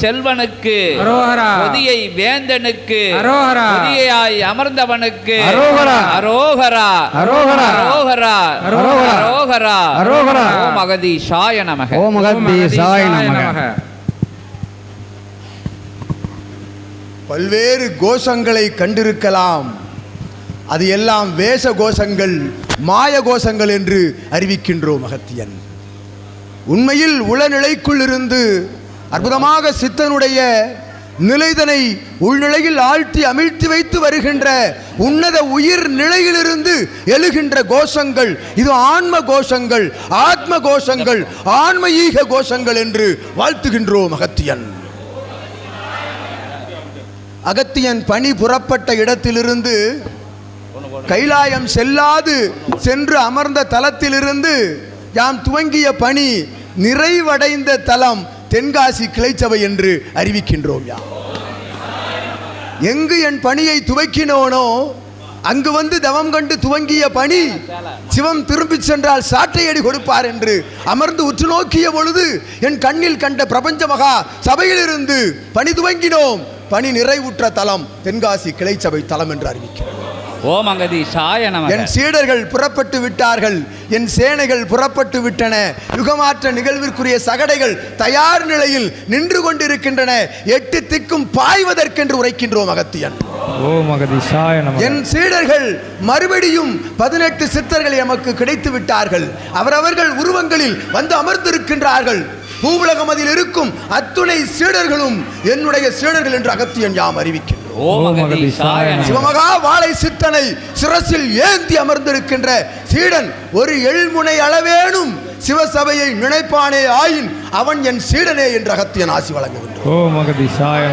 செல்வனுக்கு பொதியை வேந்தனுக்கு பொதியாய் அமர்ந்தவனுக்கு. அரோகரா. அரோகரா. அரோகரா. அரோகரா. அரோகரா. ஓம் அகதீஷாய நமக. ஓம் நமக. பல்வேறு கோஷங்களை கண்டிருக்கலாம். அது எல்லாம் வேஷ கோஷங்கள் மாய கோஷங்கள் என்று அறிவிக்கின்றோம் அகத்தியன் உண்மையில் உளநிலைக்குள் இருந்து அற்புதமாக சித்தனுடைய நிலைதனை உள்நிலையில் ஆழ்த்தி அமிழ்த்தி வைத்து வருகின்ற உன்னத உயிர் நிலையிலிருந்து எழுகின்ற கோஷங்கள். இது ஆன்ம கோஷங்கள் ஆத்ம கோஷங்கள் ஆன்மீக கோஷங்கள் என்று வாழ்த்துகின்றோம் அகத்தியன் அகத்தியன் பணி புறப்பட்ட இடத்திலிருந்து கைலாயம் செல்லாது சென்று அமர்ந்த தலத்திலிருந்து யாம் துவங்கிய பணி நிறைவடைந்த தலம். தென்காசி கிளைச்சபை என்று அறிவிக்கின்றோம் யாம் எங்கு என் பணியை துவக்கினோனோ அங்கு வந்து தவம் கண்டு துவங்கிய பணி சிவம் திரும்பிச் சென்றால் சாட்டையடி கொடுப்பார் என்று அமர்ந்து உற்று நோக்கிய பொழுது என் கண்ணில் கண்ட பிரபஞ்ச மகா சபையிலிருந்து பணி துவங்கினோம். பணி நிறைவுற்ற தலம் தென்காசி கிளைச்சபை தலம் என்று அறிவிக்கிறோம். ஓம் அகதீஷாய நமக. என் சீடர்கள் புறப்பட்டு விட்டார்கள் என் சேனைகள் புறப்பட்டு விட்டன. யுகமாற்ற நிகழ்விற்குரிய சகடைகள் தயார் நிலையில் நின்று கொண்டிருக்கின்றன. எட்டு திக்கும் பாய்வதற்கென்று உரைக்கின்றோம் அகத்தியன் என் சீடர்கள் மறுபடியும் பதினெட்டு சித்தர்கள் எமக்கு கிடைத்து விட்டார்கள். அவரவர்கள் உருவங்களில் வந்து அமர்ந்திருக்கின்றார்கள். பூவுலகமதில் இருக்கும் அத்துணை சீடர்களும் என்னுடைய சீடர்கள் என்று அகத்தியன் யாம் நமக சிவமகா வாழை சித்தனை சிரசில் ஏந்தி அமர்ந்திருக்கின்ற சீடன் ஒரு எள்முனை அளவேனும் சிவசபையை நினைப்பானே ஆயின் அவன் என் சீடனே என்று அகத்தியன் ஆசி வழங்குகின்றான்.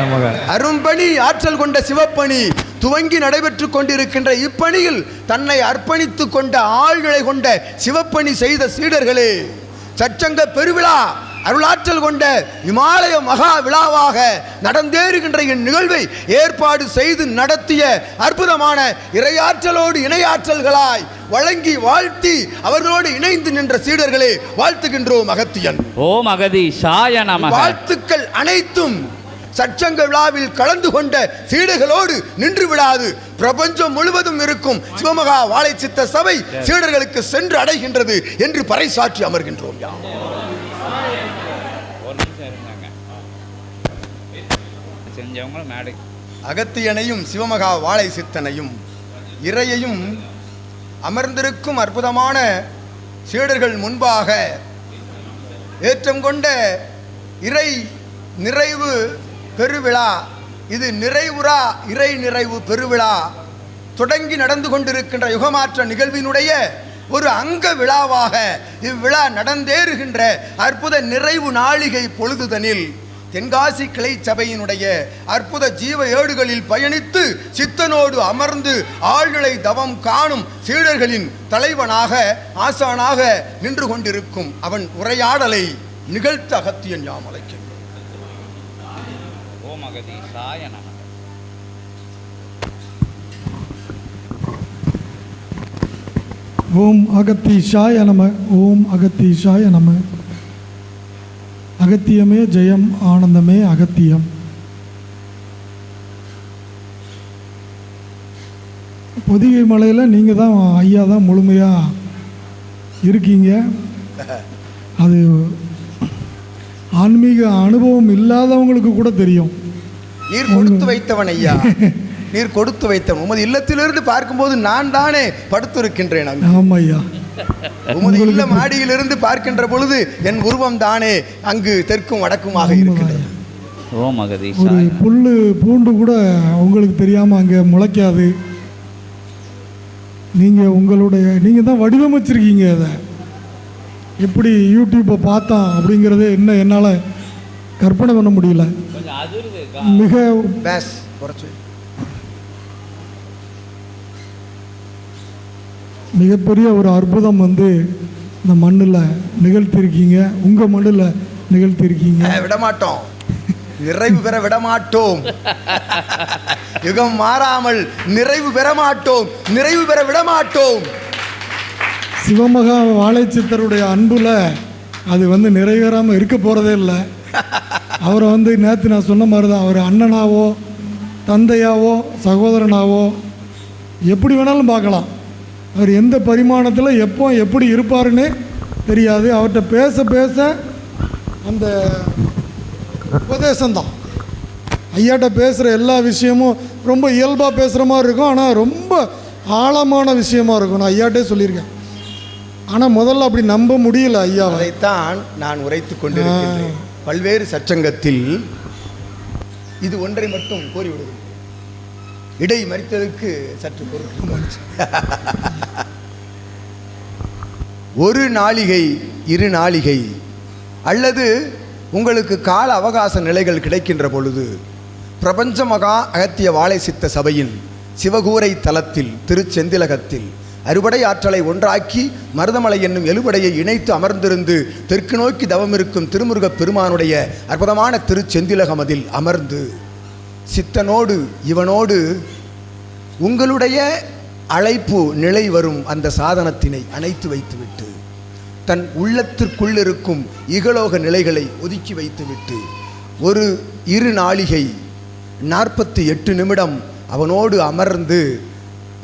நமக. அரும்பணி ஆற்றல் கொண்ட சிவப்பணி துவங்கி நடைபெற்றுக் கொண்டிருக்கின்ற இப்பணியில் தன்னை அர்ப்பணித்துக் கொண்ட ஆழ்நிலை கொண்ட சிவப்பணி செய்த சீடர்களே சச்சங்க பெருவிழா அருளாற்றல் கொண்ட இமாலய மகா விழாவாக நடந்தேறுகின்ற இந்நிகழ்வை ஏற்பாடு செய்து நடத்திய அற்புதமான இறையாற்றலோடு இணையாற்றல்களாய் வழங்கி வாழ்த்தி அவர்களோடு இணைந்து நின்ற சீடர்களே வாழ்த்துகின்றோம் அகத்தியன். ஓம் அகதீஷாய நமக. வாழ்த்துக்கள் அனைத்தும் சச்சங்க விழாவில் கலந்து கொண்ட சீடர்களோடு நின்று விடாது. பிரபஞ்சம் முழுவதும் இருக்கும் சிவமகா வாழை சித்த சபை சீடர்களுக்கு சென்று அடைகின்றது என்று பறைசாற்றி அமர்கின்றோம். செஞ்சவங்களும் மேடை. அகத்தியனையும் சிவமகா வாழை சித்தனையும் இறையையும் அமர்ந்திருக்கும் அற்புதமான சீடர்கள் முன்பாக ஏற்றம் கொண்ட இறை நிறைவு பெருவிழா. இது நிறைவுறா இறை நிறைவு பெருவிழா. தொடங்கி நடந்து கொண்டிருக்கின்ற யுகமாற்ற நிகழ்வினுடைய ஒரு அங்க விழாவாக இவ்விழா நடந்தேறுகின்ற அற்புத நிறைவு நாளிகை பொழுதுதனில் தென்காசி கிளை சபையினுடைய அற்புத ஜீவ ஏடுகளில் பயணித்து சித்தனோடு அமர்ந்து ஆழ்நிலை தவம் காணும் சீடர்களின் தலைவனாக ஆசானாக நின்று கொண்டிருக்கும் அவன் உரையாடலை நிகழ்த்த அகத்தியன் யாம் அழைக்கின்றான். ஓம் அகத்தி சாய ஓம் நம ஓம் அகத்தி சாய நம. அகத்தியமே ஜெயம் ஆனந்தமே அகத்தியம். பொதிகை மலையில் நீங்கள் தான் ஐயா தான் முழுமையாக இருக்கீங்க. அது ஆன்மீக அனுபவம் இல்லாதவங்களுக்கு கூட தெரியும். நீர் கொடுத்து வைத்தவன் ஐயா. நீர் கொடுத்து வைத்தவன். உமது இல்லத்திலிருந்து பார்க்கும்போது நான் தானே படுத்திருக்கின்றேன் ஆமாம் ஐயா உமது இல்ல மாடியிலிருந்து பார்க்கின்ற பொழுது என் உருவம் தானே அங்கு தெற்கும் வடக்குமாக இருக்கிறது ஒரு அகதீஷாய புல் பூண்டு கூட உங்களுக்கு தெரியாமல் அங்கே முளைக்காது. நீங்கள் உங்களுடைய நீங்கள் தான் வடிவமைச்சிருக்கீங்க அதை. எப்படி யூடியூப்பை பார்த்தோம் அப்படிங்கிறது என்ன என்னால் கற்பனை பண்ண முடியல. மிக பேஸ் குறைச்சு. மிகப்பெரிய ஒரு அற்புதம் வந்து இந்த மண்ணில் நிகழ்த்திருக்கீங்க. உங்கள் மண்ணில் நிகழ்த்திருக்கீங்க. அஹ், விடமாட்டோம். நிறைவு பெற விடமாட்டோம். யுகம் மாறாமல் நிறைவு பெற மாட்டோம் நிறைவு பெற விடமாட்டோம். சிவமகா வாழைச்சித்தருடைய அன்புல அது வந்து நிறைவேறாமல் இருக்க போகிறதே இல்லை. அவரை வந்து நேற்று நான் சொன்ன மாதிரி தான் அவர் அண்ணனாவோ தந்தையாவோ சகோதரனாவோ எப்படி வேணாலும் பார்க்கலாம். அவர் எந்த பரிமாணத்தில் எப்போ எப்படி இருப்பாருன்னே தெரியாது. அவர்கிட்ட பேச பேச அந்த உபதேசம்தான். ஐயாட்ட பேசுகிற எல்லா விஷயமும் ரொம்ப இயல்பாக பேசுகிற மாதிரி இருக்கும். ஆனால் ரொம்ப ஆழமான விஷயமா இருக்கும். நான் ஐயாட்டே சொல்லியிருக்கேன். ஆனால் முதல்ல அப்படி நம்ப முடியல ஐயாவை. அதைத்தான் நான் உரைத்து கொண்டிருக்கின்றேன். பல்வேறு சச்சங்கத்தில் இது ஒன்றை மட்டும் கூறிவிடுது இடை மறித்ததற்கு சற்று பொருட்கள் ஒரு நாளிகை இரு நாளிகை அல்லது உங்களுக்கு கால அவகாச நிலைகள் கிடைக்கின்ற பொழுது பிரபஞ்ச மகா அகத்திய வாழை சித்த சபையின் சிவகூரை தலத்தில் திருச்செந்திலகத்தில் அறுபடை ஆற்றலை ஒன்றாக்கி மருதமலை என்னும் எழுபடையை இணைத்து அமர்ந்திருந்து தெற்கு நோக்கி தவமிருக்கும் திருமுருகப் பெருமானுடைய அற்புதமான திருச்செந்திலகம் அதில் அமர்ந்து சித்தனோடு இவனோடு உங்களுடைய அழைப்பு நிலை வரும் அந்த சாதனத்தினை அணைத்து வைத்துவிட்டு தன் உள்ளத்திற்குள் இருக்கும் இகலோக நிலைகளை ஒதுக்கி வைத்துவிட்டு ஒரு இரு நாளிகை நாற்பத்தி எட்டு நிமிடம் அவனோடு அமர்ந்து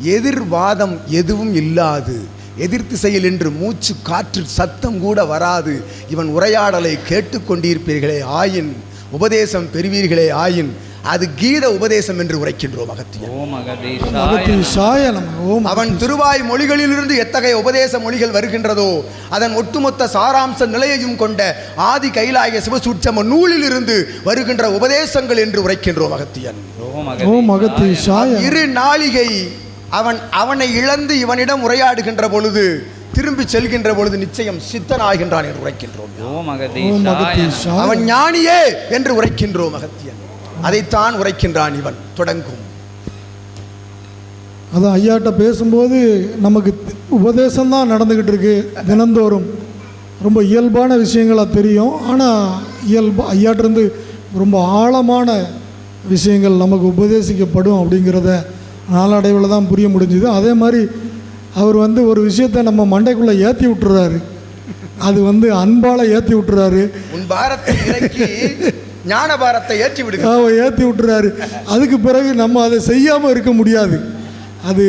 எதிர்வாதம் எதுவும் இல்லாது எதிர்த்திசையில் என்று மூச்சு காற்று சத்தம் கூட வராது இவன் உரையாடலை கேட்டுக்கொண்டிருப்பீர்களே ஆயின் உபதேசம் பெறுவீர்களே ஆயின் அது கீத உபதேசம் என்று உரைக்கின்றோம் அகத்தியன் அவன் திருவாய் மொழிகளிலிருந்து எத்தகைய உபதேச மொழிகள் வருகின்றதோ அதன் ஒட்டுமொத்த சாராம்ச நிலையையும் கொண்ட ஆதி கைலாய சிவசூட்சம நூலிலிருந்து வருகின்ற உபதேசங்கள் என்று உரைக்கின்றோம் அகத்தியன் இரு நாளிகை அவன் அவனை இழந்து இவனிடம் உரையாடுகின்ற பொழுது திரும்பி செல்கின்ற பொழுது நிச்சயம் சித்தனாகின்றான் என்று உரைக்கின்றோம். அவன் ஞானியே என்று உரைக்கின்றோம் அகத்தியன் அதைத்தான் உரைக்கின்றான் இவன். தொடங்கும். அதான் ஐயாட்ட பேசும்போது நமக்கு உபதேசம் தான் நடந்துக்கிட்டு இருக்கு தினந்தோறும். ரொம்ப இயல்பான விஷயங்களாக தெரியும். ஆனால் இயல்பு ஐயாட்டிருந்து ரொம்ப ஆழமான விஷயங்கள் நமக்கு உபதேசிக்கப்படும் அப்படிங்கிறத நாளடைவில் தான் புரிய முடிஞ்சுது. அதே மாதிரி அவர் வந்து ஒரு விஷயத்தை நம்ம மண்டைக்குள்ளே ஏற்றி விட்டுறாரு. அது வந்து அன்பால் ஏற்றி விட்டுறாரு. ஞானபாரத்தை ஏற்றி விடுங்க. ஏற்றி விட்டுறாரு. அதுக்கு பிறகு நம்ம அதை செய்யாமல் இருக்க முடியாது. அது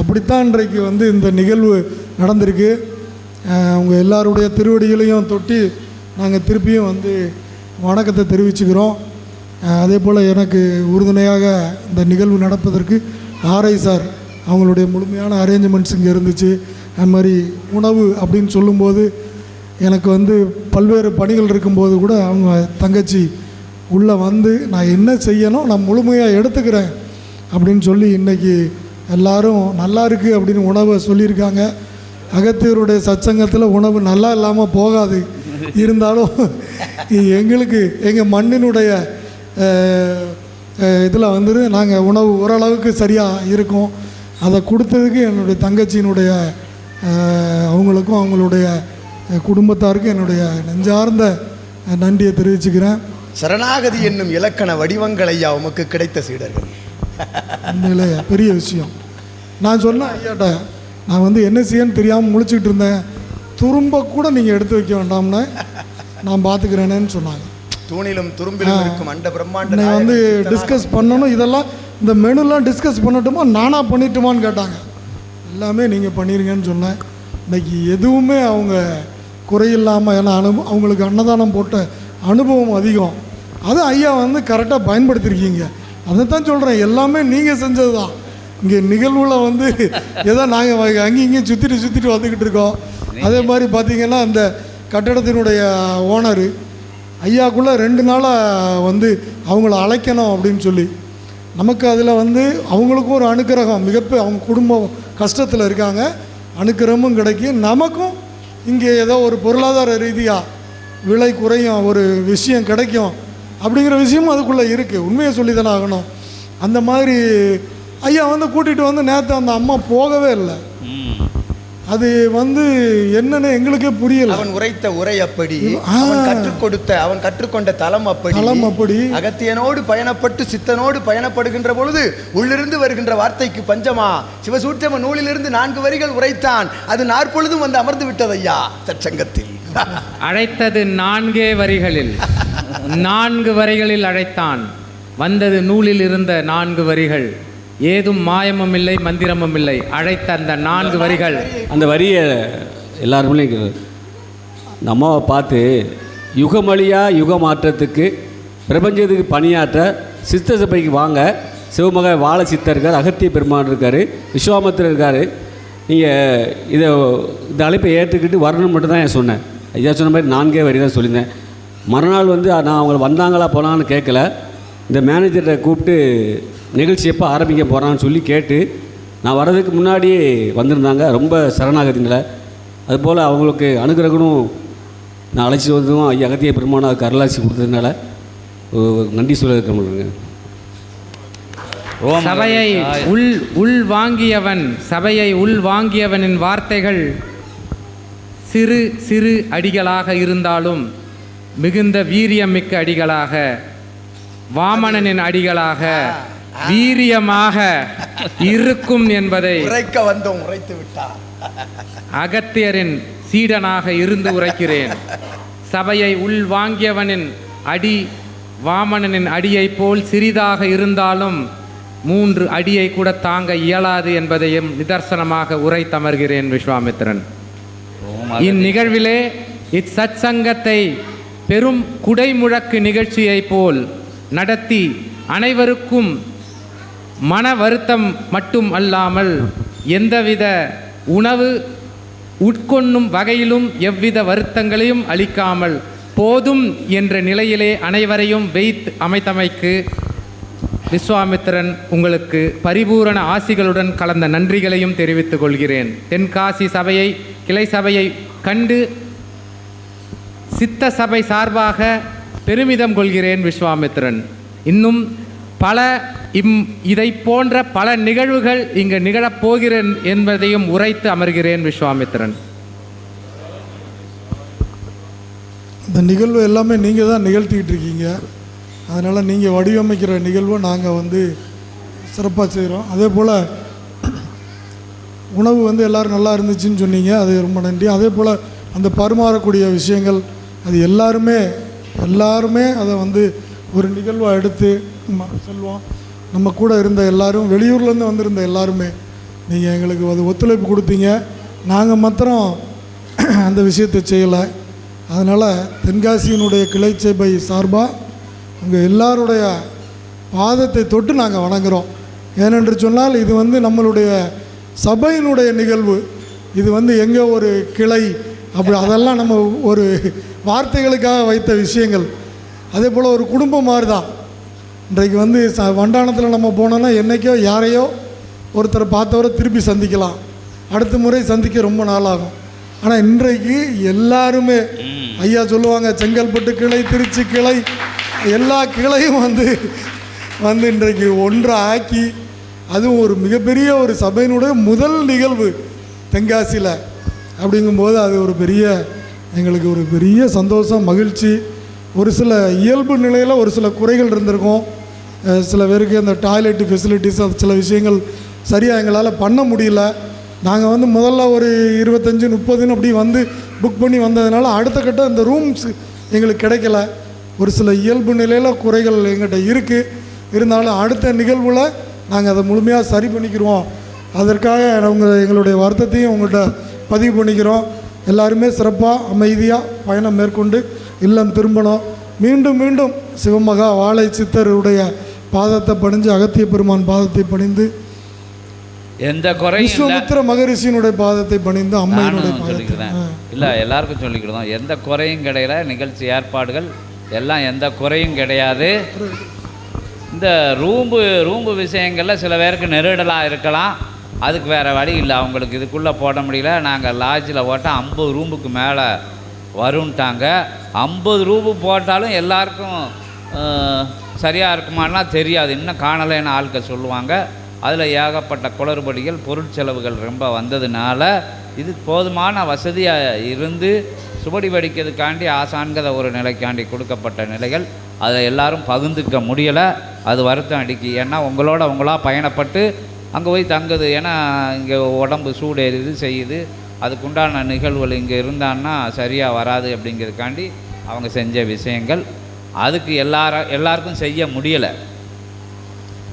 அப்படித்தான் இன்றைக்கு வந்து இந்த நிகழ்வு நடந்திருக்கு. அவங்க எல்லாருடைய திருவடிகளையும் தொட்டி நாங்கள் திருப்பியும் வந்து வணக்கத்தை தெரிவிச்சுக்கிறோம். அதே போல் எனக்கு உறுதுணையாக இந்த நிகழ்வு நடப்பதற்கு ஆர்ஐ சார் அவங்களுடைய முழுமையான அரேஞ்ச்மெண்ட்ஸ் இங்கே இருந்துச்சு. அது மாதிரி உணவு அப்படின்னு சொல்லும்போது எனக்கு வந்து பல்வேறு பணிகள் இருக்கும்போது கூட அவங்க தங்கச்சி உள்ளே வந்து நான் என்ன செய்யணும்? நான் முழுமையாக எடுத்துக்கிறேன். அப்படின்னு சொல்லி இன்றைக்கி எல்லாரும் நல்லா இருக்குது அப்படின்னு உணவை சொல்லியிருக்காங்க. அகத்தியருடைய சச்சங்கத்தில் உணவு நல்லா இல்லாமல் போகாது. இருந்தாலும் எங்களுக்கு எங்கள் மண்ணினுடைய இதில் வந்துட்டு நாங்கள் உணவு ஓரளவுக்கு சரியாக இருக்கோம். அதை கொடுத்ததுக்கு என்னுடைய தங்கச்சியினுடைய அவங்களுக்கும் அவங்களுடைய குடும்பத்தாருக்கும் என்னுடைய நெஞ்சார்ந்த நன்றியை தெரிவிச்சுக்கிறேன். சரணாகதி என்னும் இலக்கண வடிவங்கள் ஐயா உமக்கு கிடைத்த சீடர்கள்? உண்மையிலே பெரிய விஷயம். நான் சொன்னேன் ஐயாட்ட நான் வந்து என்ன செய்யன்னு தெரியாமல் முழிச்சுக்கிட்டு இருந்தேன். துரும்ப கூட நீங்கள் எடுத்து வைக்க வேண்டாம்னு நான் பார்த்துக்கிறேனேன்னு சொன்னாங்க. தூணிலும் துரும்பிலும் இருக்கும் அண்ட பிரம்மாண்ட வந்து டிஸ்கஸ் பண்ணணும் இதெல்லாம் இந்த மெனுலாம் டிஸ்கஸ் பண்ணட்டுமா நானாக பண்ணிட்டுமான்னு கேட்டாங்க. எல்லாமே நீங்கள் பண்ணிருங்கன்னு சொன்னேன். இன்னைக்கு எதுவுமே அவங்க குறையில்லாமல் ஏன்னா அனுபவம் அவங்களுக்கு அன்னதானம் போட்ட அனுபவம் அதிகம். அது ஐயா வந்து கரெக்டாக பயன்படுத்தியிருக்கீங்க அதை தான் சொல்கிறேன் எல்லாமே நீங்கள் செஞ்சது தான் இங்கே நிகழ்வுல வந்து ஏதோ நாங்கள் அங்கேயும் இங்கேயும் சுற்றிட்டு சுற்றிட்டு வந்துக்கிட்டு இருக்கோம். அதே மாதிரி பார்த்தீங்கன்னா அந்த கட்டடத்தினுடைய ஓனரு ஐயாக்குள்ளே ரெண்டு நாளாக வந்து அவங்கள அழைக்கணும் அப்படின்னு சொல்லி. நமக்கு அதில் வந்து அவங்களுக்கும் ஒரு அனுக்கிரகம் மிகப்பெரிய அவங்க குடும்பம் கஷ்டத்தில் இருக்காங்க. அனுக்கிரகமும் கிடைக்கும். நமக்கும் இங்கே ஏதோ ஒரு பொருளாதார ரீதியாக விலை குறையும் ஒரு விஷயம் கிடைக்கும் அப்படிங்கிற விஷயமும் அதுக்குள்ளே இருக்குது உண்மையை சொல்லி தானே ஆகணும். அந்த மாதிரி ஐயா வந்து கூட்டிகிட்டு வந்து நேற்று அந்த அம்மா போகவே இல்லை. அது வந்து என்னன்னு எங்களுக்கே புரியல. அவன் உரைத்த உரை அப்படி. அவன் கற்றுக் கொடுத்த அவன் கற்றுக்கொண்ட தலம் அப்படி. தலம் அப்படி. அகத்தியனோடு பயணப்பட்டு சித்தனோடு பயணப்படுகின்ற பொழுது உள்ளிருந்து வருகின்ற வார்த்தைக்கு பஞ்சமா? சிவசூற்றம நூலிலிருந்து நான்கு வரிகள் உரைத்தான். அது நாற்பொழுதும் வந்து அமர்ந்து விட்டது ஐயா சற்சங்கத்தில். அழைத்தது நான்கே வரிகளில். நான்கு வரிகளில் அழைத்தான். வந்தது நூலில் இருந்த நான்கு வரிகள். ஏதும் மாயமும் இல்லை மந்திரமும் இல்லை. அழைத்த அந்த நான்கு வரிகள். அந்த வரியை எல்லாருமே இந்த அம்மாவை பார்த்து யுகமழியா யுக மாற்றத்துக்கு பிரபஞ்சத்துக்கு பணியாற்ற சித்த சபைக்கு வாங்க சிவமக வாழ சித்தர் இருக்கார் அகத்திய பெருமான் இருக்கார் விஸ்வாமத்தர் இருக்கார். நீங்கள் இதை இந்த அழைப்பை ஏற்றுக்கிட்டு வரணும்னு மட்டும் தான் நான் சொன்னேன். ஐயா சொன்ன மாதிரி நான்கே வரி தான் சொல்லியிருந்தேன். மறுநாள் வந்து நான் அவங்க வந்தாங்களா போனான்னு கேட்கல. இந்த மேனேஜரை கூப்பிட்டு நிகழ்ச்சி எப்போ ஆரம்பிக்க போகிறான்னு சொல்லி கேட்டு நான் வர்றதுக்கு முன்னாடியே வந்திருந்தாங்க. ரொம்ப சரணாகதிங்கள. அதுபோல் அவங்களுக்கு அனுகிரகனும் நான் அழைச்சிட்டு வந்ததும் ஐயா அகத்திய பெருமானம் அதுக்கு அருளாட்சி கொடுத்ததுனால நன்றி சொல்ல இருக்க ரோம சபையை உள் உள் வாங்கியவன் சபையை உள் வாங்கியவனின் வார்த்தைகள் சிறு சிறு அடிகளாக இருந்தாலும் மிகுந்த வீரியமிக்க அடிகளாக வாமனனின் அடிகளாக வீரியமாக இருக்கும் என்பதை உரைக்க வந்தோம் உரைத்து விட்டார். அகத்தியரின் சீடனாக இருந்து உரைக்கிறேன். சபையை உள் வாங்கியவனின் அடி வாமனனின் அடியைப் போல் சிறிதாக இருந்தாலும் மூன்று அடியை கூட தாங்க இயலாது என்பதையும் நிதர்சனமாக உரைத்தமர்கிறேன் விஸ்வாமித்திரன். ரோம இந்நிகழ்விலே இச்சத்சங்கத்தை பெரும் குடைமுழக்கு நிகழ்ச்சியைப் போல் நடத்தி அனைவருக்கும் மன வருத்தம் மட்டும் அல்லாமல் எந்தவித உணவு உட்கொண்ணும் வகையிலும் எவ்வித வருத்தங்களையும் அளிக்காமல் போதும் என்ற நிலையிலே அனைவரையும் வைத்து அமைத்தமைக்கு விஸ்வாமித்திரன் உங்களுக்கு பரிபூரண ஆசிகளுடன் கலந்த நன்றிகளையும் தெரிவித்துக் கொள்கிறேன். தென்காசி சபையை கிளை சபையை கண்டு சித்த சபை சார்பாக பெருமிதம் கொள்கிறேன் விஸ்வாமித்திரன். இன்னும் பல இம் இதை போன்ற பல நிகழ்வுகள் இங்கு நிகழப்போகிறேன் என்பதையும் உரைத்து அமர்கிறேன் விஸ்வாமித்திரன். இந்த நிகழ்வு எல்லாமே நீங்கள் தான் நிகழ்த்திக்கிட்டு இருக்கீங்க. அதனால் நீங்கள் வடிவமைக்கிற நிகழ்வை நாங்கள் வந்து சிறப்பாக செய்கிறோம் அதே போல் உணவு வந்து எல்லோரும் நல்லா இருந்துச்சுன்னு சொன்னீங்க. அது ரொம்ப நன்றி. அதே போல் அந்த பரிமாறக்கூடிய விஷயங்கள் அது எல்லாருமே எல்லாருமே அதை வந்து ஒரு நிகழ்வாக எடுத்து நம்ம செல்வோம் நம்ம கூட இருந்த எல்லாரும் வெளியூர்லேருந்து வந்திருந்த எல்லாருமே நீங்கள் எங்களுக்கு அது ஒத்துழைப்பு கொடுத்தீங்க. நாங்கள் மாத்திரம் அந்த விஷயத்தை செய்யலை. அதனால் தென்காசியினுடைய கிளை சபை சார்பாக உங்கள் எல்லாருடைய பாதத்தை தொட்டு நாங்கள் வணங்குகிறோம் ஏனென்று சொன்னால் இது வந்து நம்மளுடைய சபையினுடைய நிகழ்வு. இது வந்து எங்கே ஒரு கிளை அப்படி அதெல்லாம் நம்ம ஒரு வார்த்தைகளுக்காக வைத்த விஷயங்கள். அதே போல் ஒரு குடும்பம் மாதிரி தான் இன்றைக்கு வந்து ச வண்டானத்தில் நம்ம போனோன்னா என்றைக்கோ யாரையோ ஒருத்தரை பார்த்தவரை திருப்பி சந்திக்கலாம். அடுத்த முறை சந்திக்க ரொம்ப நாளாகும். ஆனால் இன்றைக்கு எல்லாருமே ஐயா சொல்லுவாங்க செங்கல்பட்டு கிளை திருச்சி கிளை எல்லா கிளையும் வந்து வந்து இன்றைக்கு ஒன்றை ஆக்கி அதுவும் ஒரு மிகப்பெரிய ஒரு சபையினுடைய முதல் நிகழ்வு தென்காசியில். அப்படிங்கும்போது அது ஒரு பெரிய எங்களுக்கு ஒரு பெரிய சந்தோஷம் மகிழ்ச்சி. ஒரு சில இயல்பு நிலையில் ஒரு சில குறைகள் இருந்திருக்கும். சில பேருக்கு அந்த டாய்லெட் ஃபெசிலிட்டிஸ் அது சில விஷயங்கள் சரியாக எங்களால் பண்ண முடியல. நாங்கள் வந்து முதல்ல ஒரு இருபத்தஞ்சி முப்பதுன்னு அப்படி வந்து புக் பண்ணி வந்ததுனால அடுத்த கட்டம் இந்த ரூம்ஸ் எங்களுக்கு கிடைக்கல. ஒரு சில இயல்பு நிலையில் குறைகள் எங்கிட்ட இருக்குது இருந்தாலும் அடுத்த நிகழ்வில் நாங்கள் அதை முழுமையாக சரி பண்ணிக்கிறோம் அதற்காக அவங்க எங்களுடைய வருத்தத்தையும் உங்கள்கிட்ட பதிவு பண்ணிக்கிறோம். எல்லாருமே சிறப்பாக அமைதியாக பயணம் மேற்கொண்டு இல்லம் திரும்பணும். மீண்டும் மீண்டும் சிவமகா வாழை சித்தருடைய பாதத்தை பணிஞ்சு அகத்திய பெருமான் பாதத்தை பணிந்து எந்த குறையும் இல்லை. விஸ்வமித்திர மகரிஷியினுடைய பாதத்தை பணிந்து அம்மையினுடைய சொல்லிக்கிறேன். இல்லை எல்லாருக்கும் சொல்லிக்கிறோம். எந்த குறையும் கிடையல. நிகழ்ச்சி ஏற்பாடுகள் எல்லாம் எந்த குறையும் கிடையாது. இந்த ரூம்பு ரூம்பு விஷயங்களில் சில பேருக்கு நெருடலாக இருக்கலாம். அதுக்கு வேறு வழி இல்லை. அவங்களுக்கு இதுக்குள்ளே போட முடியல. நாங்கள் லாட்ஜில் போட்டால் ஐம்பது ரூமுக்கு மேலே வரும்ட்டாங்க. ஐம்பது ரூபு போட்டாலும் எல்லாருக்கும் சரியாக இருக்குமானா தெரியாது. இன்னும் காணலைன்னு ஆட்கள் சொல்லுவாங்க. அதில் ஏகப்பட்ட குளறுபடிகள் பொருட்செலவுகள் ரொம்ப வந்ததுனால இது போதுமான வசதியாக இருந்து சுபடி வடிக்கிறதுக்காண்டி ஆசான்கிற ஒரு நிலைக்காண்டி கொடுக்கப்பட்ட நிலைகள். அதை எல்லாரும் பகிர்ந்துக்க முடியலை. அது வருத்தம் அடிக்கு. ஏன்னா உங்களோட உங்களாக பயணப்பட்டு அங்கே போய் தங்குது. ஏன்னா இங்கே உடம்பு சூடேறுது செய்யுது. அதுக்குண்டான நிகழ்வுகள் இங்கே இருந்தான்னா சரியாக வராது அப்படிங்கிறதுக்காண்டி அவங்க செஞ்ச விஷயங்கள். அதுக்கு எல்லார எல்லாருக்கும் செய்ய முடியலை.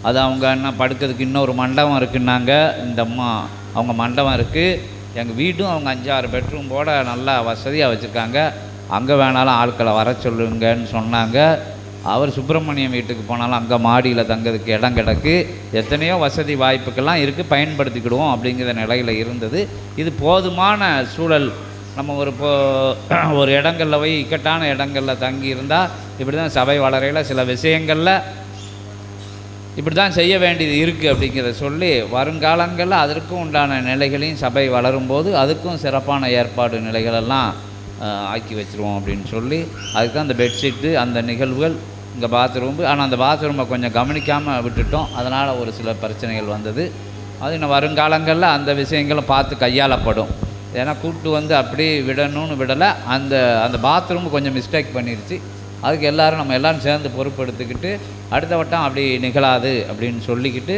அது அவங்க என்ன படுக்கிறதுக்கு இன்னொரு மண்டபம் இருக்குன்னாங்க. இந்த அம்மா அவங்க மண்டபம் இருக்குது எங்கள் வீடும் அவங்க அஞ்சாறு பெட்ரூம் போட நல்லா வசதியாக வச்சுருக்காங்க. அங்கே வேணாலும் ஆட்களை வர சொல்லுங்கன்னு சொன்னாங்க. அவர் சுப்பிரமணியம் வீட்டுக்கு போனாலும் அங்கே மாடியில் தங்கிறதுக்கு இடம் கிடக்கு. எத்தனையோ வசதி வாய்ப்புக்கெல்லாம் இருக்குது பயன்படுத்திக்கிடுவோம் அப்படிங்கிற நிலையில் இருந்தது. இது போதுமான சூழல். நம்ம ஒரு இப்போ ஒரு இடங்களில் போய் இக்கட்டான இடங்களில் தங்கி இருந்தால் இப்படி தான் சபை வளரையில் சில விஷயங்களில் இப்படி தான் செய்ய வேண்டியது இருக்குது அப்படிங்கிறத சொல்லி வருங்காலங்களில் அதற்கும் உண்டான நிலைகளையும் சபை வளரும்போது அதுக்கும் சிறப்பான ஏற்பாடு நிலைகளெல்லாம் ஆக்கி வச்சுருவோம் அப்படின்னு சொல்லி அதுக்கு தான் அந்த பெட்ஷீட்டு அந்த நிகழ்வுகள் இங்கே பாத்ரூம் ஆனால் அந்த பாத்ரூமை கொஞ்சம் கவனிக்காமல் விட்டுட்டோம். அதனால் ஒரு சில பிரச்சனைகள் வந்தது. அது இன்னும் வருங்காலங்களில் அந்த விஷயங்களும் பார்த்து கையாளப்படும். ஏன்னா கூப்பிட்டு வந்து அப்படி விடணும்னு விடலை. அந்த அந்த பாத்ரூம் கொஞ்சம் மிஸ்டேக் பண்ணிருச்சு. அதுக்கு எல்லாரும் நம்ம எல்லோரும் சேர்ந்து பொறுப்பெடுத்துக்கிட்டு அடுத்த வட்டம் அப்படி நிகழாது அப்படின்னு சொல்லிக்கிட்டு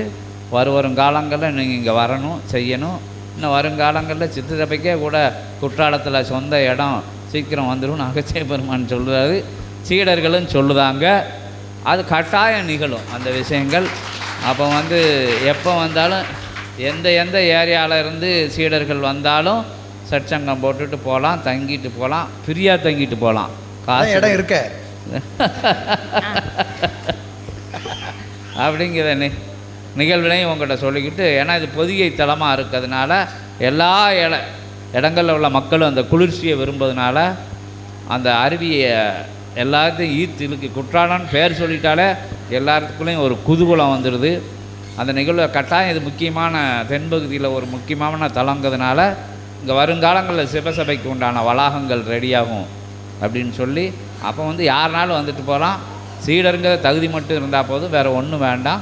வரும் வரும் காலங்களில் நீங்கள் இங்கே வரணும் செய்யணும். இன்னும் வருங்காலங்களில் சித்திரப்பைக்கே கூட குற்றாலத்தில் சொந்த இடம் சீக்கிரம் வந்துடும் அகச்சய பெருமான் சொல்கிறாரு சீடர்களும் சொல்லுதாங்க. அது கட்டாயம் நிகழும் அந்த விஷயங்கள். அப்போ வந்து எப்போ வந்தாலும் எந்த எந்த ஏரியாவில் இருந்து சீடர்கள் வந்தாலும் சற்சங்கம் போட்டுட்டு போகலாம் தங்கிட்டு போகலாம் ஃப்ரீயாக தங்கிட்டு போகலாம் அதான் இடம் இருக்க. அப்படிங்கிற நி உங்கள்கிட்ட சொல்லிக்கிட்டு ஏன்னா இது பொதிகை தலமாக இருக்கிறதுனால எல்லா இட இடங்களில் உள்ள மக்களும் அந்த குளிர்ச்சியை விரும்புறதுனால அந்த அருவியை எல்லாத்தையும் ஈர்த்து இழுக்கு. குற்றாலம்னு பேர் சொல்லிட்டாலே எல்லாத்துக்குள்ளேயும் ஒரு குதூகூலம் வந்துடுது. அந்த நிகழ்வு கட்டாயம் இது முக்கியமான தென்பகுதியில் ஒரு முக்கியமான தலங்கிறதுனால இங்கே வருங்காலங்களில் சிவசபைக்கு உண்டான வளாகங்கள் ரெடியாகும் அப்படின்னு சொல்லி அப்போ வந்து யாருனாலும் வந்துட்டு போகலாம். சீடருங்கிற தகுதி மட்டும் இருந்தால் போதும் வேறு ஒன்றும் வேண்டாம்.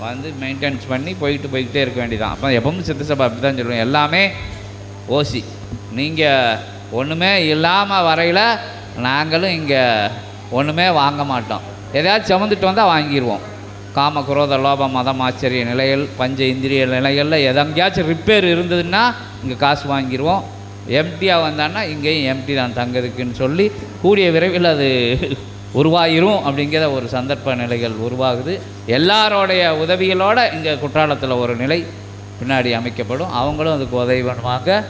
வந்து மெயின்டைன்ஸ் பண்ணி போயிட்டு போய்கிட்டே இருக்க வேண்டியதான் அப்போ எப்பவும் சித்த சபை அப்படி தான் சொல்லுவோம் எல்லாமே ஓசி நீங்கள் ஒன்றுமே இல்லாமல் வரையில் நாங்களும் இங்கே ஒன்றுமே வாங்க மாட்டோம். எதையாச்சும் சுமந்துட்டு வந்தால் வாங்கிடுவோம் காம குரோத லோப மதம் ஆச்சரிய நிலைகள் பஞ்ச இந்திரிய நிலைகளில் எதங்கேயாச்சும் ரிப்பேர் இருந்ததுன்னா இங்கே காசு வாங்கிடுவோம் எம்டியாக வந்தான்னா இங்கேயும் எம்டி தான் தங்குறதுக்குன்னு சொல்லி கூடிய விரைவில் அது உருவாயிரும் அப்படிங்கிற ஒரு சந்தர்ப்ப நிலைகள் உருவாகுது. எல்லாரோடைய உதவிகளோடு இங்கே குற்றாலத்தில் ஒரு நிலை பின்னாடி அமைக்கப்படும். அவங்களும் அதுக்கு உதவி பண்ணுவாங்க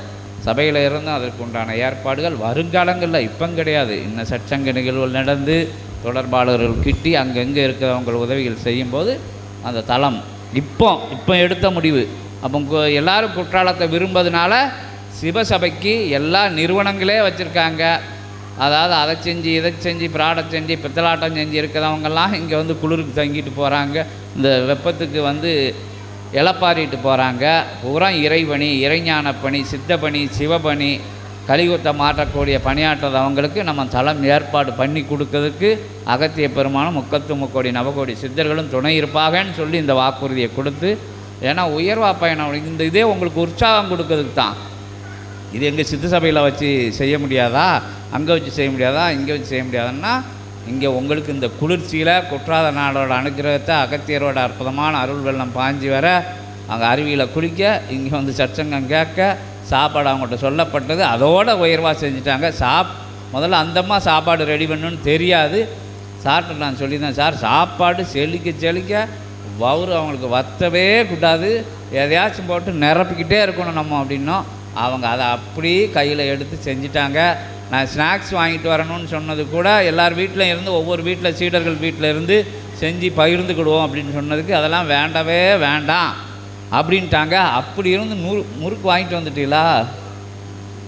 சபையில் இருந்து அதற்கு உண்டான ஏற்பாடுகள் வருங்காலங்களில் இப்போ கிடையாது. இன்னும் சச்சங்க நிகழ்வுகள் நடந்து தொடர்பாளர்கள் கிட்டி அங்கங்கே இருக்கிறவங்க உதவிகள் செய்யும்போது அந்த தளம் இப்போ இப்போ எடுத்த முடிவு. அப்போ எல்லாரும் குற்றாலத்தை விரும்புறதுனால சிவசபைக்கு எல்லா நிறுவனங்களே வச்சுருக்காங்க. அதாவது அதை செஞ்சு இதை செஞ்சு பிராடை செஞ்சு பித்தலாட்டம் செஞ்சு இருக்கிறவங்கெல்லாம் இங்கே வந்து குளிருக்கு தங்கிட்டு போகிறாங்க இந்த வெப்பத்துக்கு வந்து இழப்பாரிட்டு போகிறாங்க பூரா இறைவணி இறைஞான பணி சித்தப்பணி சிவபணி கலிகுத்த மாற்றக்கூடிய பணியாற்றுறவங்களுக்கு நம்ம தளம் ஏற்பாடு பண்ணி கொடுக்கறதுக்கு அகத்திய பெருமானும் முக்கத்து முக்கோடி நவகோடி சித்தர்களும் துணை இருப்பாகன்னு சொல்லி இந்த வாக்குறுதியை கொடுத்து ஏன்னா உயர்வா பயணம் இந்த இதே உங்களுக்கு உற்சாகம் கொடுக்கறதுக்கு தான். இது எங்கள் சித்து சபையில் வச்சு செய்ய முடியாதா? அங்கே வச்சு செய்ய முடியாதா? இங்கே வச்சு செய்ய முடியாதுன்னா இங்கே உங்களுக்கு இந்த குளிர்ச்சியில் குற்றாத நாடோட அனுகிரகத்தை அகத்தியரோட அற்புதமான அருள் வெள்ளம் பாஞ்சி வர அங்கே அருவியில் குளிக்க இங்கே வந்து சச்சங்கம் கேட்க சாப்பாடு அவங்கள்ட்ட சொல்லப்பட்டது அதோட உயர்வாக செஞ்சுட்டாங்க. சாப் முதல்ல அந்தம்மா சாப்பாடு ரெடி பண்ணுன்னு தெரியாது. சார்கிட்ட நான் சொல்லியிருந்தேன் சார் சாப்பாடு செழிக்க செழிக்க வவுறு அவங்களுக்கு வத்தவே கூடாது. எதையாச்சும் போட்டு நிரப்பிக்கிட்டே இருக்கணும் நம்ம அப்படின்னோம். அவங்க அதை அப்படியே கையில் எடுத்து செஞ்சிட்டாங்க. நான் ஸ்நாக்ஸ் வாங்கிட்டு வரணும்னு சொன்னது கூட எல்லார் வீட்டில் இருந்து ஒவ்வொரு வீட்டில் சீடர்கள் வீட்டில் இருந்து செஞ்சு பகிர்ந்துக்கிடுவோம் அப்படின்னு சொன்னதுக்கு அதெல்லாம் வேண்டவே வேண்டாம். அப்படின்ட்டாங்க. அப்படி இருந்து முறு முறுக்கு வாங்கிட்டு வந்துட்டீங்களா?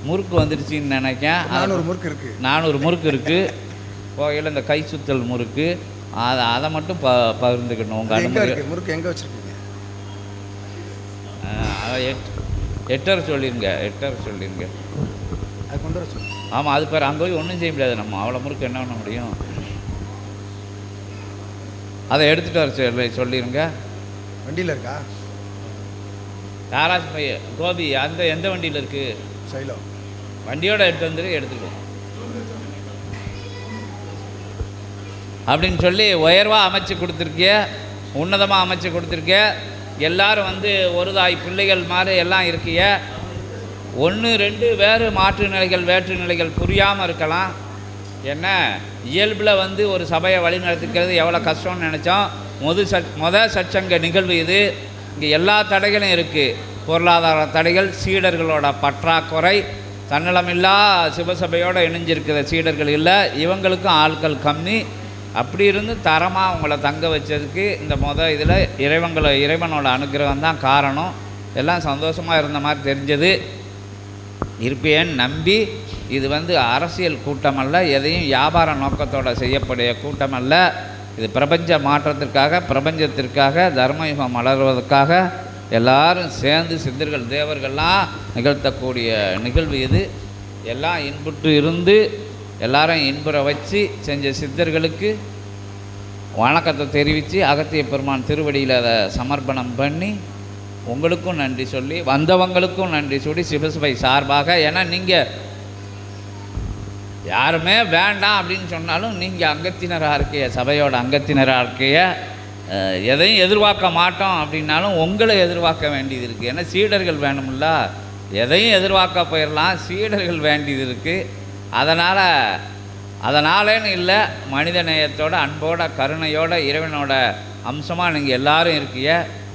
முறுக்கு வந்துடுச்சின்னு நினைக்கேன். நானூறு முறுக்கு இருக்கு. நானூறு முறுக்கு இருக்குது கோயில் இந்த கை சுத்தல் முறுக்கு. அதை அதை மட்டும் ப பகிர்ந்துக்கணும் உங்கள் அனுமதி. முறுக்கு எங்க வச்சிருக்கீங்க? அதை எட்டர் சொல்லிருங்க எட்டர் சொல்லிருங்க. அது கொண்டு வர சொல்லு. ஆமாம் அது பேர் அங்கே போய் ஒன்றும் செய்ய முடியாது நம்ம. அவ்வளோ முறுக்கு என்ன பண்ண முடியும்? அதை எடுத்துகிட்டு வர சொல்லி சொல்லிருங்க. வண்டியில இருக்கா? போய் கோபி அந்த எந்த வண்டியில் இருக்குது சைலம் வண்டியோட எடுத்து வந்துரு எடுத்துக்குவோம் அப்படின்னு சொல்லி உயர்வாக அமைச்சு கொடுத்துருக்கிய உன்னதமாக அமைச்சு கொடுத்துருக்கிய எல்லாரும் வந்து ஒரு தாய் பிள்ளைகள் மாதிரி எல்லாம் இருக்கிய. ஒன்று ரெண்டு வேறு மாற்று நிலைகள் வேற்று நிலைகள் புரியாமல் இருக்கலாம். என்ன? இயல்பில் வந்து ஒரு சபையை வழிநடத்திக்கிறது எவ்வளோ கஷ்டம்னு நினச்சோம். முது சட் மொத சச்சங்க நிகழ்வு இது. இங்கே எல்லா தடைகளும் இருக்குது பொருளாதார தடைகள் சீடர்களோட பற்றாக்குறை தன்னலமில்லா சிவசபையோடு இணைஞ்சிருக்கிற சீடர்கள் இல்லை. இவங்களுக்கும் ஆட்கள் கம்மி. அப்படி இருந்து தரமாக உங்களை தங்க வச்சதுக்கு இந்த மொதல் இதில் இறைவங்களை இறைவனோட அனுகிரகம் தான் காரணம். எல்லாம் சந்தோஷமாக இருந்த மாதிரி தெரிஞ்சது. இருப்பேன் நம்பி இது வந்து அரசியல் கூட்டமல்ல எதையும் வியாபார நோக்கத்தோடு செய்யக்கூடிய கூட்டம் அல்ல இது பிரபஞ்ச மாற்றத்திற்காக பிரபஞ்சத்திற்காக தர்மயுகம் மலர்வதற்காக எல்லாரும் சேர்ந்து சித்தர்கள் தேவர்கள்லாம் நிகழ்த்தக்கூடிய நிகழ்வு இது. எல்லாம் இன்புற்று இருந்து எல்லாரும் இன்புற வச்சு செஞ்ச சித்தர்களுக்கு வணக்கத்தை தெரிவித்து அகத்திய பெருமான் திருவடியில் அதை சமர்ப்பணம் பண்ணி உங்களுக்கும் நன்றி சொல்லி வந்தவங்களுக்கும் நன்றி சொல்லி சிவசபை சார்பாக. ஏன்னா நீங்கள் யாருமே வேண்டாம் அப்படின்னு சொன்னாலும் நீங்கள் அங்கத்தினராக இருக்கைய சபையோட அங்கத்தினராக இருக்கைய எதையும் எதிர்பார்க்க மாட்டோம் அப்படின்னாலும் உங்களை எதிர்பார்க்க வேண்டியது இருக்குது ஏன்னா சீடர்கள் வேணும்ல. எதையும் எதிர்பார்க்க போயிடலாம் சீடர்கள் வேண்டியது இருக்குது அதனால் அதனாலேன்னு இல்லை மனித நேயத்தோட அன்போட கருணையோட இறைவனோட அம்சமாக நீங்கள் எல்லாரும் இருக்கீங்க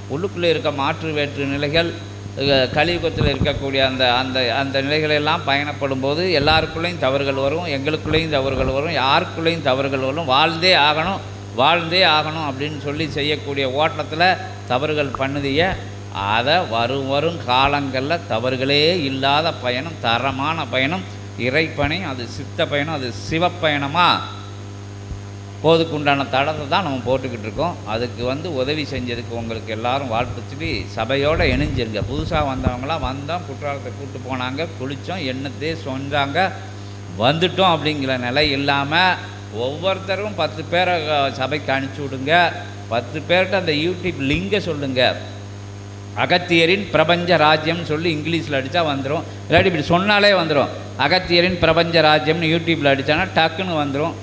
உள்ளுக்குள்ளே இருக்க மாற்று வேற்று நிலைகள் கலியுகத்தில் இருக்கக்கூடிய அந்த அந்த அந்த நிலைகளெல்லாம் பயணப்படும் போது எல்லாருக்குள்ளேயும் தவறுகள் வரும் எங்களுக்குள்ளேயும் தவறுகள் வரும் யாருக்குள்ளேயும் தவறுகள் வரும் வாழ்ந்தே ஆகணும் வாழ்ந்தே ஆகணும் அப்படின்னு சொல்லி செய்யக்கூடிய ஓட்டத்தில் தவறுகள் பண்ணுதிய அதை வரும் வரும் காலங்களில் தவறுகளே இல்லாத பயணம் தரமான பயணம் இறைப்பயணம் அது சித்த பயணம் அது சிவப்பயணமாக போதுக்குண்டான தடத்தை தான் நம்ம போட்டுக்கிட்டு இருக்கோம். அதுக்கு வந்து உதவி செஞ்சதுக்கு உங்களுக்கு எல்லாரும் வாழ்த்து சொல்லி சபையோடு இணைஞ்சிருங்க. புதுசாக வந்தவங்களாம் வந்தோம் குற்றாலத்தை கூப்பிட்டு போனாங்க குளித்தோம் என்னத்தே சொன்னாங்க வந்துட்டோம் அப்படிங்கிற நிலை இல்லாமல் ஒவ்வொருத்தரும் பத்து பேரை சபைக்கு அனுப்பிச்சி விடுங்க. பத்து பேர்கிட்ட அந்த யூடியூப் லிங்கை சொல்லுங்கள் அகத்தியரின் பிரபஞ்ச ராஜ்யம்னு சொல்லி இங்கிலீஷில் அடித்தா வந்துடும் இல்லாட்டி இப்படி சொன்னாலே வந்துடும் அகத்தியரின் பிரபஞ்ச ராஜ்யம்னு யூடியூப்பில் அடித்தானா டக்குன்னு வந்துடும்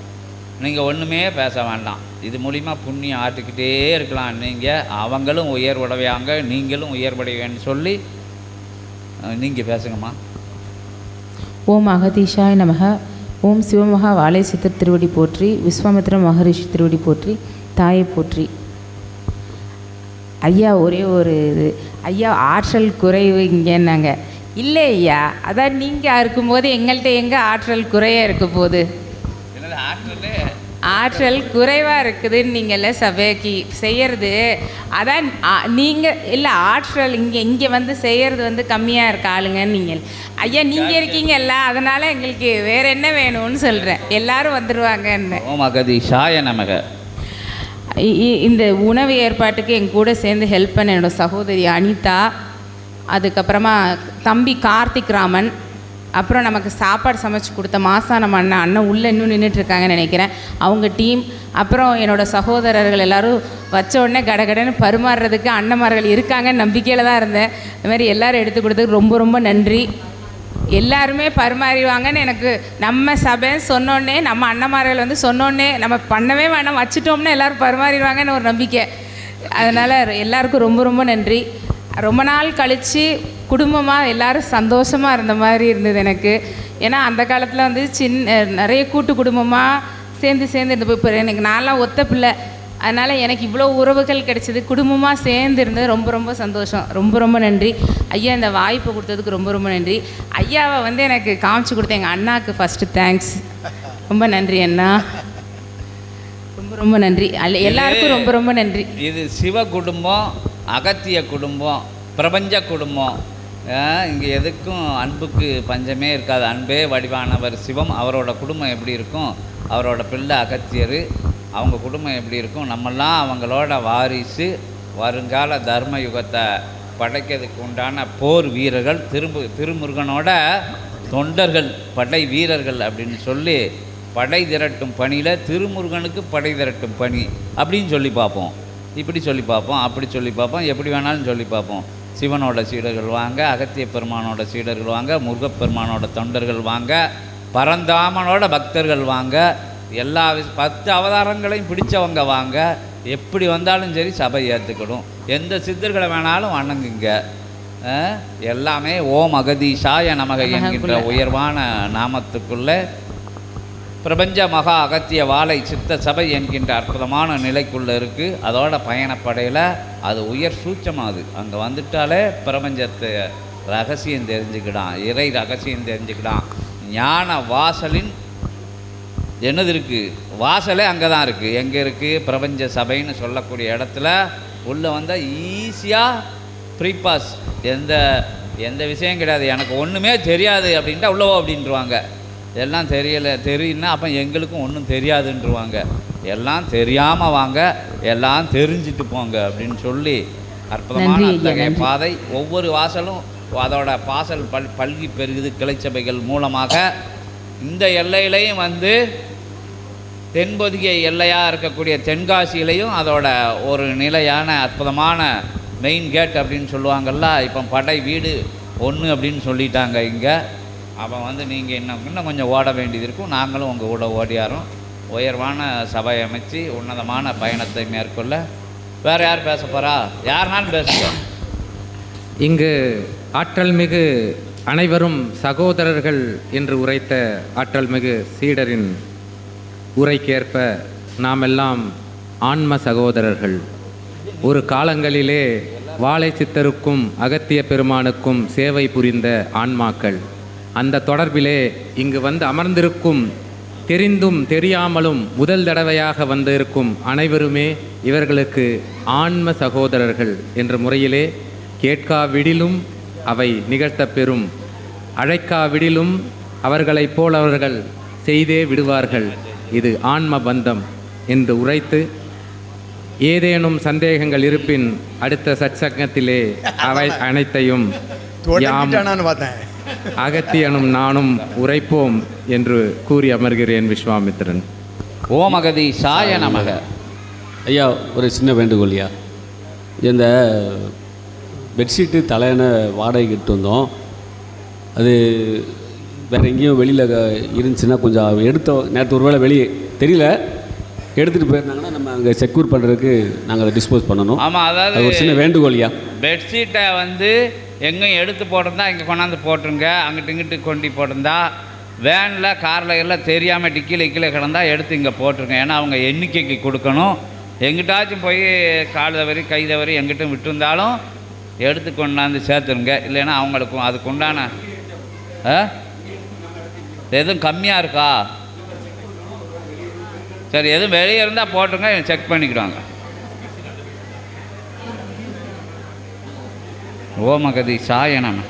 நீங்கள் ஒன்றுமே பேச வேண்டாம். இது மூலிமா புண்ணியம் ஆட்டுக்கிட்டே இருக்கலாம். நீங்கள் அவங்களும் உயர்வடைவாங்க நீங்களும் உயர்வடைவேன்னு சொல்லி நீங்கள் பேசுங்கம்மா. ஓம் அகதீஷாய் நமக. ஓம் சிவமகா வாழை சித்தர் திருவடி போற்றி விஸ்வாமித்ர மகரிஷி திருவடி போற்றி தாயை போற்றி. ஐயா ஒரே ஒரு இது. ஐயா ஆற்றல் குறைவு இங்கேன்னாங்க. இல்லை ஐயா அதான் நீங்கள் இருக்கும்போது எங்கள்கிட்ட எங்கே ஆற்றல் குறைய இருக்க போகுது ஆற்றலே? ஆற்றல் குறைவாக இருக்குதுன்னு நீங்கள்ல சபைக்கு செய்யறது. அதான் நீங்கள் இல்லை ஆற்றல் இங்கே இங்கே வந்து செய்யறது வந்து கம்மியாக இருக்க ஆளுங்கன்னு நீங்கள் ஐயா நீங்கள் இருக்கீங்கல்ல அதனால் எங்களுக்கு வேற என்ன வேணும்னு சொல்கிறேன் எல்லாரும் வந்துடுவாங்கன்னு ஓம் அகதீஷாய நமக. இ- இ- இந்த உணவு ஏற்பாட்டுக்கு என் கூட சேர்ந்து ஹெல்ப் பண்ண என்னோடய சகோதரி அனிதா அதுக்கப்புறமா தம்பி கார்த்திக் ராமன் அப்புறம் நமக்கு சாப்பாடு சமைச்சு கொடுத்த மாசானம் அண்ணன் அண்ணன் உள்ளே இன்னும் நின்றுட்டுருக்காங்கன்னு நினைக்கிறேன். அவங்க டீம் அப்புறம் என்னோட சகோதரர்கள் எல்லாரும் வச்ச உடனே கடகடன்னு பரிமாறுறதுக்கு அண்ணன்மார்கள் இருக்காங்கன்னு நம்பிக்கையில் தான் இருந்தேன். இந்த மாதிரி எல்லோரும் எடுத்து கொடுத்ததுக்கு ரொம்ப ரொம்ப நன்றி. எல்லாருமே பரிமாறிவாங்கன்னு எனக்கு நம்ம சபை சொன்னோன்னே நம்ம அண்ணன்மார்கள் வந்து சொன்னோன்னே நம்ம பண்ணவே வேணாம் வச்சுட்டோம்னா எல்லாரும் பரிமாறிடுவாங்கன்னு ஒரு நம்பிக்கை. அதனால் எல்லாருக்கும் ரொம்ப ரொம்ப நன்றி. ரொம்ப நாள் கழித்து குடும்பமாக எல்லோரும் சந்தோஷமாக இருந்த மாதிரி இருந்தது எனக்கு. ஏன்னா அந்த காலத்தில் வந்து சின்ன நிறைய கூட்டு குடும்பமாக சேர்ந்து சேர்ந்து இருந்தப்போ இப்போ எனக்கு நான்லாம் ஒத்த பிள்ளை. அதனால் எனக்கு இவ்வளோ உறவுகள் கிடைச்சது குடும்பமாக சேர்ந்து இருந்தது ரொம்ப ரொம்ப சந்தோஷம். ரொம்ப ரொம்ப நன்றி. ஐயா இந்த வாய்ப்பை கொடுத்ததுக்கு ரொம்ப ரொம்ப நன்றி. ஐயாவை வந்து எனக்கு காமிச்சு கொடுத்த எங்கள் அண்ணாவுக்கு ஃபஸ்ட்டு தேங்க்ஸ் ரொம்ப நன்றி அண்ணா. ரொம்ப ரொம்ப நன்றி. அல்ல எல்லாருக்கும் ரொம்ப ரொம்ப நன்றி. இது சிவ குடும்பம் அகத்திய குடும்பம் பிரபஞ்ச குடும்பம். இங்கே எதுக்கும் அன்புக்கு பஞ்சமே இருக்காது. அன்பே வடிவானவர் சிவம். அவரோட குடும்பம் எப்படி இருக்கும்? அவரோட பிள்ளை அகத்தியர். அவங்க குடும்பம் எப்படி இருக்கும்? நம்மெல்லாம் அவங்களோட வாரிசு வருங்கால தர்ம யுகத்தை படைக்கிறதுக்கு உண்டான போர் வீரர்கள் திரு திருமுருகனோட தொண்டர்கள் படை வீரர்கள் அப்படின்னு சொல்லி படை திரட்டும் பணியில் திருமுருகனுக்கு படை திரட்டும் பணி அப்படின்னு சொல்லி பார்ப்போம். இப்படி சொல்லி பார்ப்போம் அப்படி சொல்லி பார்ப்போம் எப்படி வேணாலும் சொல்லி பார்ப்போம். சிவனோட சீடர்கள் வாங்க அகத்திய பெருமானோட சீடர்கள் வாங்க முருகப்பெருமானோட தொண்டர்கள் வாங்க பரந்தாமனோட பக்தர்கள் வாங்க எல்லா பத்து அவதாரங்களையும் பிடிச்சவங்க வாங்க. எப்படி வந்தாலும் சரி சபை ஏற்றுக்கணும் எந்த சித்தர்களை வேணாலும் வணங்குங்க. எல்லாமே ஓம் அகதீஷாய நமக நமக என்கின்ற. உயர்வான நாமத்துக்குள்ளே. பிரபஞ்ச மகா அகத்திய வாழை சித்த சபை என்கின்ற அற்புதமான நிலைக்குள்ளே இருக்குது அதோட பயணப்படையில் அது உயர் சூட்சமாக அது. அங்கே வந்துட்டாலே பிரபஞ்சத்தை ரகசியம் தெரிஞ்சுக்கிடான். இறை ரகசியம் தெரிஞ்சுக்கிடான். ஞான வாசலின் என்னது இருக்குது வாசலே அங்கே தான் இருக்குது எங்கே இருக்குது பிரபஞ்ச சபைன்னு சொல்லக்கூடிய இடத்துல உள்ளே வந்தால் ஈஸியாக ஃப்ரீ பாஸ் எந்த எந்த விஷயம் கிடையாது. எனக்கு ஒன்றுமே தெரியாது அப்படின்ட்டா உள்ளவோ அப்படின்ட்டுருவாங்க எல்லாம் தெரியலை தெரியுன்னா அப்போ எங்களுக்கும் ஒன்றும் தெரியாதுன்றுவாங்க எல்லாம் தெரியாமல் வாங்க எல்லாம் தெரிஞ்சுட்டு போங்க அப்படின்னு சொல்லி அற்புதமான அத்தகைய. பாதை ஒவ்வொரு வாசலும் அதோட பாசல் பல் பல்கி பெருகுது கிளைச்சபைகள் மூலமாக. இந்த எல்லையிலையும் வந்து தென்பொதிகை எல்லையாக இருக்கக்கூடிய தென்காசியிலையும் அதோட ஒரு நிலையான அற்புதமான மெயின் கேட் அப்படின்னு சொல்லுவாங்கள்ல இப்போ படை வீடு ஒன்று அப்படின்னு சொல்லிட்டாங்க இங்கே. அப்போ வந்து நீங்கள் இன்னும் இன்னும் கொஞ்சம் ஓட வேண்டியது இருக்கும். நாங்களும் உங்கள் கூட ஓடியாரோம். உயர்வான சபை அமைச்சு உன்னதமான பயணத்தை மேற்கொள்ள. வேறு யார் பேச போகிறா யாருனாலும் பேசுகிறோம் இங்கு ஆற்றல் மிகு அனைவரும் சகோதரர்கள் என்று உரைத்த ஆற்றல் மிகு சீடரின் உரைக்கேற்ப நாமெல்லாம் ஆன்ம சகோதரர்கள். ஒரு காலங்களிலே வாழை சித்தருக்கும் அகத்திய பெருமானுக்கும் சேவை புரிந்த ஆன்மாக்கள். அந்த தொடர்பிலே இங்கு வந்து அமர்ந்திருக்கும் தெரிந்தும் தெரியாமலும் முதல் தடவையாக வந்திருக்கும் அனைவருமே இவர்களுக்கு ஆன்ம சகோதரர்கள் என்ற முறையிலே கேட்காவிடிலும் அவை நிகழ்த்தப்பெறும் அழைக்காவிடிலும் அவர்களைப் போல் அவர்கள் செய்தே விடுவார்கள். இது ஆன்ம பந்தம் என்று உரைத்து ஏதேனும் சந்தேகங்கள் இருப்பின் அடுத்த சற்சங்கத்திலே அவை அனைத்தையும் அகத்தியனும் நானும் உரைப்போம் என்று கூறி அமர்கிறேன் விஸ்வாமித்திரன். ஓமகதி சாய நமக. ஐயா ஒரு சின்ன வேண்டுகோள்யா இந்த பெட்ஷீட்டு தலையணை வாடகைக்கு வந்தோம். அது வேறு எங்கேயும் வெளியில் இருந்துச்சுன்னா கொஞ்சம் எடுத்தோம் நேற்று ஒரு வேளை வெளியே தெரியல எடுத்துகிட்டு போயிருந்தாங்கன்னா நம்ம அங்கே செக்யூர் பண்ணுறதுக்கு நாங்கள் அதை டிஸ்போஸ் பண்ணணும். ஆமாம் அது ஒரு சின்ன அதாவது வேண்டுகோள்யா பெட்ஷீட்டை வந்து எங்கேயும் எடுத்து போட்டிருந்தா இங்கே கொண்டாந்து போட்டுருங்க அங்கிட்டு இங்கிட்டு கொண்டு போட்டிருந்தா வேனில் காரில் எல்லாம் தெரியாமல் டிக்கியில் கீழே கிடந்தா எடுத்து இங்கே போட்டுருங்க. ஏன்னா அவங்க எண்ணிக்கைக்கு கொடுக்கணும். எங்கிட்டாச்சும் போய் கால் தவறி கை தவறி எங்கிட்டும் விட்டுருந்தாலும் எடுத்து கொண்டாந்து சேர்த்துருங்க. இல்லைன்னா அவங்களுக்கும் அதுக்கு உண்டான ஆ? எதுவும் கம்மியாக இருக்கா? சரி எதுவும் வெளியே இருந்தால் போட்டுருங்க செக் பண்ணிக்கிடுவாங்க. ஓமகதி சாயனம்